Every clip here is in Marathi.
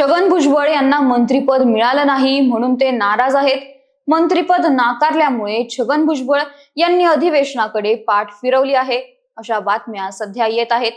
छगन भुजबळ यांना मंत्रीपद मिळालं नाही म्हणून ते नाराज आहेत. मंत्रीपद नाकारल्यामुळे छगन भुजबळ यांनी अधिवेशनाकडे पाठ फिरवली आहे. अशा बातम्या सध्या येत आहेत.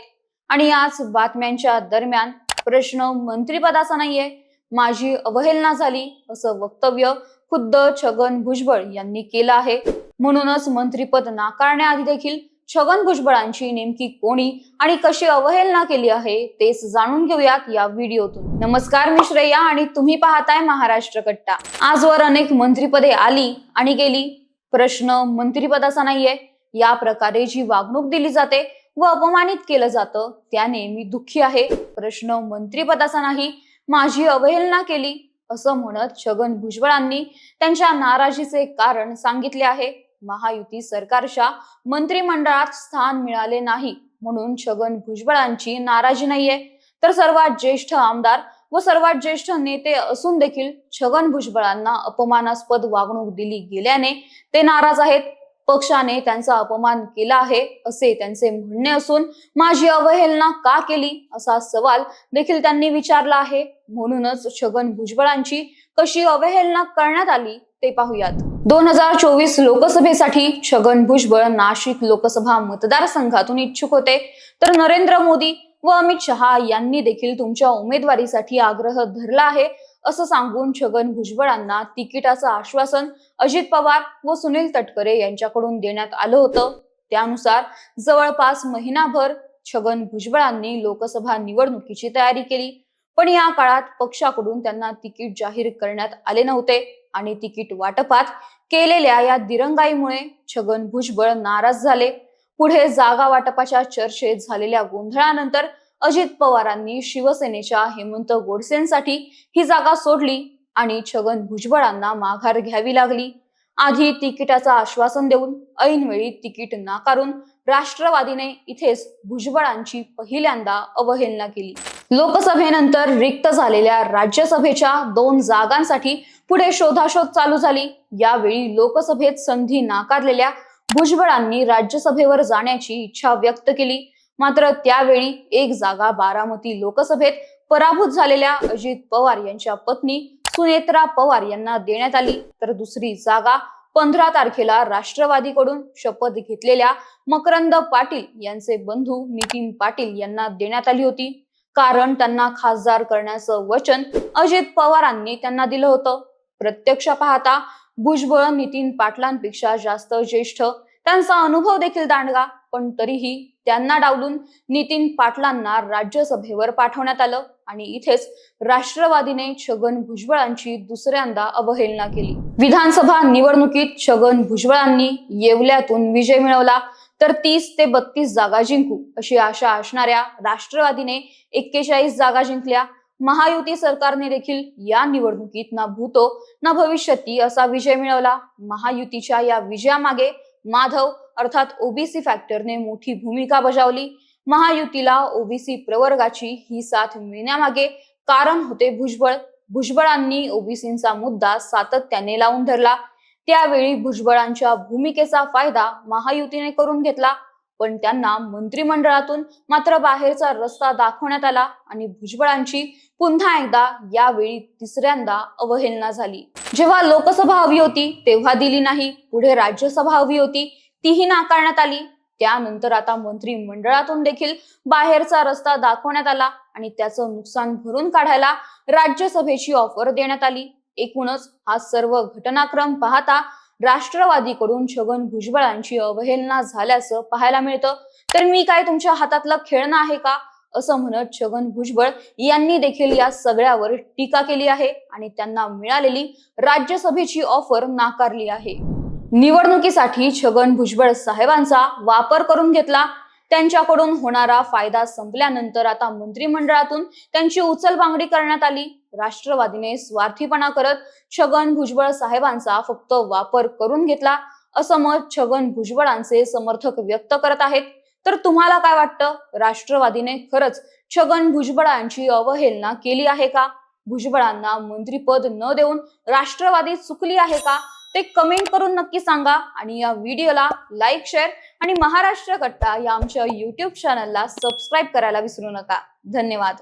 आणि याच बातम्यांच्या दरम्यान प्रश्न मंत्रीपदाचा नाहीये. माझी अवहेलना झाली असं वक्तव्य खुद्द छगन भुजबळ यांनी केलं आहे. म्हणूनच मंत्रीपद नाकारण्याआधी देखील छगन भुजबळांची नेमकी कोणी आणि कशी अवहेलना केली आहे तेच जाणून घेऊयात या व्हिडिओतून. नमस्कार मी श्रेया आणि तुम्ही पाहताय महाराष्ट्र कट्टा. आजवर अनेक मंत्रीपदे आली आणि गेली. प्रश्न मंत्रीपदाचा नाहीये. या प्रकारे जी वागणूक दिली जाते व अपमानित केलं जातं त्याने मी दुःखी आहे. प्रश्न मंत्रीपदाचा नाही माझी अवहेलना केली असं म्हणत छगन भुजबळांनी त्यांच्या नाराजीचे कारण सांगितले आहे. महायुती सरकारच्या मंत्रिमंडळात स्थान मिळाले नाही म्हणून छगन भुजबळांची नाराजी नाहीये. तर सर्वात ज्येष्ठ आमदार व सर्वात ज्येष्ठ नेते असून देखील छगन भुजबळांना अपमानास्पद वागणूक दिली गेल्याने ते नाराज आहेत. पक्षाने त्यांचा अपमान केला आहे असे त्यांचे म्हणणे असून माझी अवहेलना का केली असा सवाल देखील त्यांनी विचारला आहे. म्हणूनच छगन भुजबळांची कशी अवहेलना करण्यात आली ते पाहूयात. दोन हजार चोवीस लोकसभेसाठी छगन भुजबळ नाशिक लोकसभा मतदारसंघातून इच्छुक होते. तर नरेंद्र मोदी व अमित शहा यांनी देखील तुमच्या उमेदवारीसाठी आग्रह धरला आहे असं सांगून छगन भुजबळांना तिकिटाचं आश्वासन अजित पवार व सुनील तटकरे यांच्याकडून देण्यात आलं होतं. त्यानुसार जवळपास महिनाभर छगन भुजबळांनी लोकसभा निवडणुकीची तयारी केली पण या काळात पक्षाकडून त्यांना तिकीट जाहीर करण्यात आले नव्हते. आणि तिकीट वाटपात केलेल्या या दिरंगाईमुळे छगन भुजबळ नाराज झाले. पुढे जागा वाटपाच्या चर्चेत झालेल्या गोंधळानंतर अजित पवारांनी शिवसेनेच्या हेमंत गोडसेंसाठी ही जागा सोडली आणि छगन भुजबळांना माघार घ्यावी लागली. आधी तिकिटाचं आश्वासन देऊन ऐनवेळी तिकीट नाकारून राष्ट्रवादीने इथेच भुजबळांची पहिल्यांदा अवहेलना केली. लोकसभेनंतर रिक्त झालेल्या राज्यसभेच्या दोन जागांसाठी पुढे शोधाशोध चालू झाली. यावेळी लोकसभेत संधी नाकारलेल्या भुजबळांनी राज्यसभेवर जाण्याची इच्छा व्यक्त केली. मात्र त्यावेळी एक जागा बारामती लोकसभेत पराभूत झालेल्या अजित पवार यांच्या पत्नी सुनेत्रा पवार यांना देण्यात आली. तर दुसरी जागा पंधरा तारखेला राष्ट्रवादीकडून शपथ घेतलेल्या मकरंद पाटील यांचे बंधू नितीन पाटील यांना देण्यात आली होती. कारण त्यांना खासदार करण्याचं वचन अजित पवारांनी त्यांना दिलं होतं. प्रत्यक्ष पाहता भुजबळ नितीन पाटलांपेक्षा जास्त ज्येष्ठ. त्यांचा अनुभव देखील दांडगा पण तरीही त्यांना डावलून नितीन पाटलांना राज्यसभेवर पाठवण्यात आलं आणि इथेच राष्ट्रवादीने छगन भुजबळांची दुसऱ्यांदा अवहेलना केली. विधानसभा निवडणुकीत छगन भुजबळांनी येवल्यातून विजय मिळवला तर तीस ते बत्तीस जागा जिंकू अशी आशा असणाऱ्या राष्ट्रवादीने एक्केचाळीस जागा जिंकल्या. महायुती सरकारने देखील या निवडणुकीत ना भूतो ना भविष्यती असा विजय मिळवला. महायुतीच्या या विजयामागे माधव अर्थात ओबीसी फॅक्टरने मोठी भूमिका बजावली. महायुतीला ओबीसी प्रवर्गाची ही साथ मिळण्यामागे कारण होते भुजबळ. भुजबळांनी ओबीसींचा मुद्दा सातत्याने लावून धरला. त्यावेळी भुजबळांच्या भूमिकेचा फायदा महायुतीने करून घेतला. पण त्यांना मंत्रिमंडळातून मात्र बाहेरचा रस्ता दाखवण्यात आला आणि भुजबळांची पुन्हा एकदा यावेळी तिसऱ्यांदा अवहेलना झाली. जेव्हा लोकसभा हवी होती तेव्हा दिली नाही. पुढे राज्यसभा हवी होती तीही नाकारण्यात आली. त्यानंतर आता मंत्रिमंडळातून देखील बाहेरचा रस्ता दाखवण्यात आला आणि त्याचं नुकसान भरून काढायला राज्यसभेची ऑफर देण्यात आली. एकूणच हा सर्व घटनाक्रम पाहता राष्ट्रवादीकडून छगन भुजबळांची अवहेलना झाल्याचं पाहायला मिळतं. तर मी काय तुमच्या हातातलं खेळणं आहे का? असं म्हणत छगन भुजबळ यांनी देखील या सगळ्यावर टीका केली आहे आणि त्यांना मिळालेली राज्यसभेची ऑफर नाकारली आहे. निवडणुकीसाठी छगन भुजबळ साहेबांचा वापर करून घेतला. त्यांच्याकडून होणारा फायदा संपल्यानंतर आता मंत्रिमंडळातून त्यांची उचलबांगडी करण्यात आली. राष्ट्रवादीने स्वार्थीपणा करत छगन भुजबळ साहेबांचा फक्त वापर करून घेतला असं मत छगन भुजबळांचे समर्थक व्यक्त करत आहेत. तर तुम्हाला काय वाटतं? राष्ट्रवादीने खरंच छगन भुजबळांची अवहेलना केली आहे का? भुजबळांना मंत्रीपद न देऊन राष्ट्रवादी चुकली आहे का? ते कमेंट करून नक्की सांगा आणि या व्हिडिओला लाईक शेअर आणि महाराष्ट्र कट्टा या आमच्या युट्यूब चॅनलला सबस्क्राईब करायला विसरू नका. धन्यवाद.